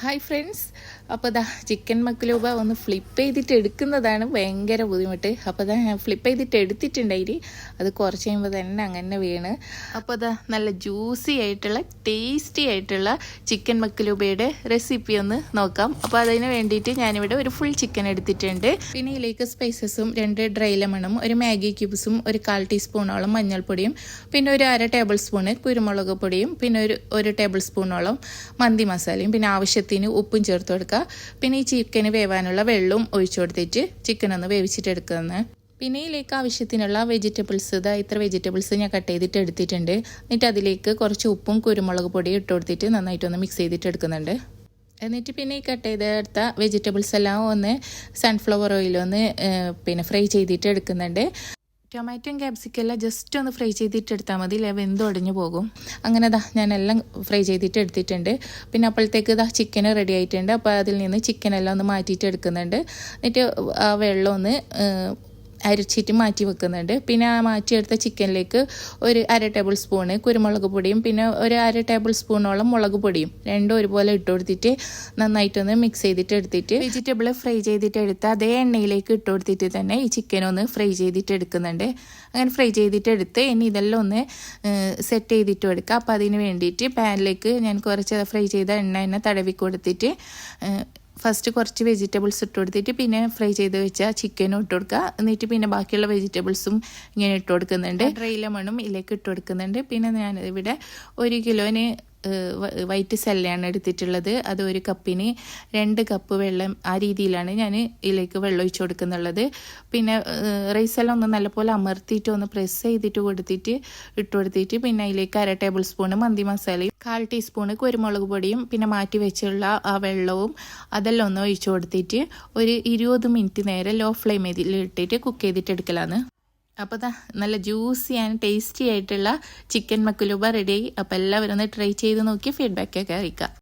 Hi friends അപ്പോൾ ദാ chicken മക്ലൂബ ഒന്ന് ഫ്ലിപ്പ് ചെയ്തിട്ട് എടുക്കുന്നതാണ് ഭയങ്കര ബുദ്ധിമുട്ട്. അപ്പോൾ ദാ ഞാൻ ഫ്ലിപ്പ് ചെയ്തിട്ട് എടുത്തിട്ടുണ്ടായി അത് കുറച്ച് കഴിയുമ്പോൾ തന്നെ അങ്ങനെ വീണ്. അപ്പോൾ ദാ നല്ല ജ്യൂസി ആയിട്ടുള്ള ടേസ്റ്റി ആയിട്ടുള്ള ചിക്കൻ മക്ലൂബയുടെ റെസിപ്പി ഒന്ന് നോക്കാം. അപ്പോൾ അതിന് വേണ്ടിയിട്ട് ഞാനിവിടെ ഒരു ഫുൾ ചിക്കൻ എടുത്തിട്ടുണ്ട്. പിന്നെ ഇതിലേക്ക് സ്പൈസസും രണ്ട് ഡ്രൈ ലെമണും ഒരു മാഗി ക്യൂബ്സും ഒരു കാൽ ടീസ്പൂണോളം മഞ്ഞൾപ്പൊടിയും പിന്നെ ഒരു അര ടേബിൾ സ്പൂണ് കുരുമുളക് പൊടിയും പിന്നെ ഒരു ഒരു ടേബിൾ സ്പൂണോളം മന്തി മസാലയും പിന്നെ ആവശ്യത്തിന് ഉപ്പും ചേർത്ത് കൊടുക്കുക. പിന്നെ ഈ ചിക്കന് വേവാനുള്ള വെള്ളവും ഒഴിച്ചു കൊടുത്തിട്ട് ചിക്കൻ ഒന്ന് വേവിച്ചിട്ടെടുക്കുന്നത് പിന്നെ ഇതിലേക്ക് ആവശ്യത്തിനുള്ള വെജിറ്റബിൾസ് ഇതാ ഇത്ര വെജിറ്റബിൾസ് ഞാൻ കട്ട് ചെയ്തിട്ട് എടുത്തിട്ടുണ്ട്. എന്നിട്ട് അതിലേക്ക് കുറച്ച് ഉപ്പും കുരുമുളക് പൊടിയും ഇട്ട് കൊടുത്തിട്ട് നന്നായിട്ടൊന്ന് മിക്സ് ചെയ്തിട്ട് എടുക്കുന്നുണ്ട്. എന്നിട്ട് പിന്നെ ഈ കട്ട് ചെയ്തെടുത്ത വെജിറ്റബിൾസ് എല്ലാം ഒന്ന് സൺഫ്ലവർ ഓയിലൊന്ന് പിന്നെ ഫ്രൈ ചെയ്തിട്ട് എടുക്കുന്നുണ്ട്. ടൊമാറ്റോയും ക്യാപ്സിക്കം എല്ലാം ജസ്റ്റ് ഒന്ന് ഫ്രൈ ചെയ്തിട്ട് എടുത്താൽ മതി. ഇല്ല? വെന്തൊടഞ്ഞു പോകും. അങ്ങനെ ദാ ഞാനെല്ലാം ഫ്രൈ ചെയ്തിട്ട് എടുത്തിട്ടുണ്ട്. പിന്നെ അപ്പോഴത്തേക്ക് ദാ ചിക്കൻ റെഡി ആയിട്ടുണ്ട്. അപ്പോൾ അതിൽ നിന്ന് ചിക്കനെല്ലാം ഒന്ന് മാറ്റിയിട്ട് എടുക്കുന്നുണ്ട്. എന്നിട്ട് ആ വെള്ളം ഒന്ന് അരച്ചിട്ട് മാറ്റി വെക്കുന്നുണ്ട്. പിന്നെ ആ മാറ്റിയെടുത്ത ചിക്കനിലേക്ക് ഒരു അര ടേബിൾ സ്പൂണ് കുരുമുളക് പൊടിയും പിന്നെ ഒരു അര ടേബിൾ സ്പൂണോളം മുളക് പൊടിയും രണ്ടും ഒരുപോലെ ഇട്ട് കൊടുത്തിട്ട് നന്നായിട്ടൊന്ന് മിക്സ് ചെയ്തിട്ട് എടുത്തിട്ട് വെജിറ്റബിൾ ഫ്രൈ ചെയ്തിട്ട് എടുത്ത് അതേ എണ്ണയിലേക്ക് ഇട്ട് കൊടുത്തിട്ട് തന്നെ ഈ ചിക്കൻ ഒന്ന് ഫ്രൈ ചെയ്തിട്ട് എടുക്കുന്നുണ്ട്. അങ്ങനെ ഫ്രൈ ചെയ്തിട്ട് എടുത്ത് ഇനി ഇതെല്ലാം ഒന്ന് സെറ്റ് ചെയ്തിട്ട് എടുക്കുക അപ്പോൾ അതിന് വേണ്ടിയിട്ട് പാനിലേക്ക് ഞാൻ കുറച്ച് ഫ്രൈ ചെയ്ത എണ്ണ തന്നെ തടവി കൊടുത്തിട്ട് ഫസ്റ്റ് കുറച്ച് വെജിറ്റബിൾസ് ഇട്ട് കൊടുത്തിട്ട് പിന്നെ ഫ്രൈ ചെയ്ത് വെച്ച ചിക്കനും ഇട്ട് കൊടുക്കുക എന്നിട്ട് പിന്നെ ബാക്കിയുള്ള വെജിറ്റബിൾസും ഇങ്ങനെ ഇട്ട് കൊടുക്കുന്നുണ്ട് ഡ്രൈ ലെമണും ഇതിലേക്ക് ഇട്ട് കൊടുക്കുന്നുണ്ട് പിന്നെ ഞാൻ ഇവിടെ ഒരു കിലോന് വൈറ്റ് സെല്ലാണ് എടുത്തിട്ടുള്ളത്. അത് ഒരു കപ്പിന് രണ്ട് കപ്പ് വെള്ളം ആ രീതിയിലാണ് ഞാൻ ഇതിലേക്ക് വെള്ളം ഒഴിച്ചു കൊടുക്കുന്നുള്ളത്. പിന്നെ റൈസ് എല്ലാം ഒന്ന് നല്ലപോലെ അമർത്തിയിട്ട് ഒന്ന് പ്രസ് ചെയ്തിട്ട് കൊടുത്തിട്ട് ഇട്ട് കൊടുത്തിട്ട് പിന്നെ അതിലേക്ക് അര ടേബിൾ സ്പൂണ് മന്തി മസാലയും കാൽ ടീസ്പൂണ് കുരുമുളക് പൊടിയും പിന്നെ മാറ്റി വെച്ചുള്ള ആ വെള്ളവും അതെല്ലാം ഒന്ന് ഒഴിച്ചു കൊടുത്തിട്ട് ഒരു ഇരുപത് മിനിറ്റ് നേരം ലോ ഫ്ലെയിമിൽ ഇട്ടിട്ട് കുക്ക് ചെയ്തിട്ട് എടുക്കലാണ്. അപ്പോൾ ദാ നല്ല ജ്യൂസി ആൻഡ് ടേസ്റ്റി ആയിട്ടുള്ള ചിക്കൻ മക്കുലുബ റെഡി അപ്പോൾ എല്ലാവരും ഒന്ന് ട്രൈ ചെയ്ത് നോക്കി ഫീഡ്ബാക്കൊക്കെ അറിയിക്കാം.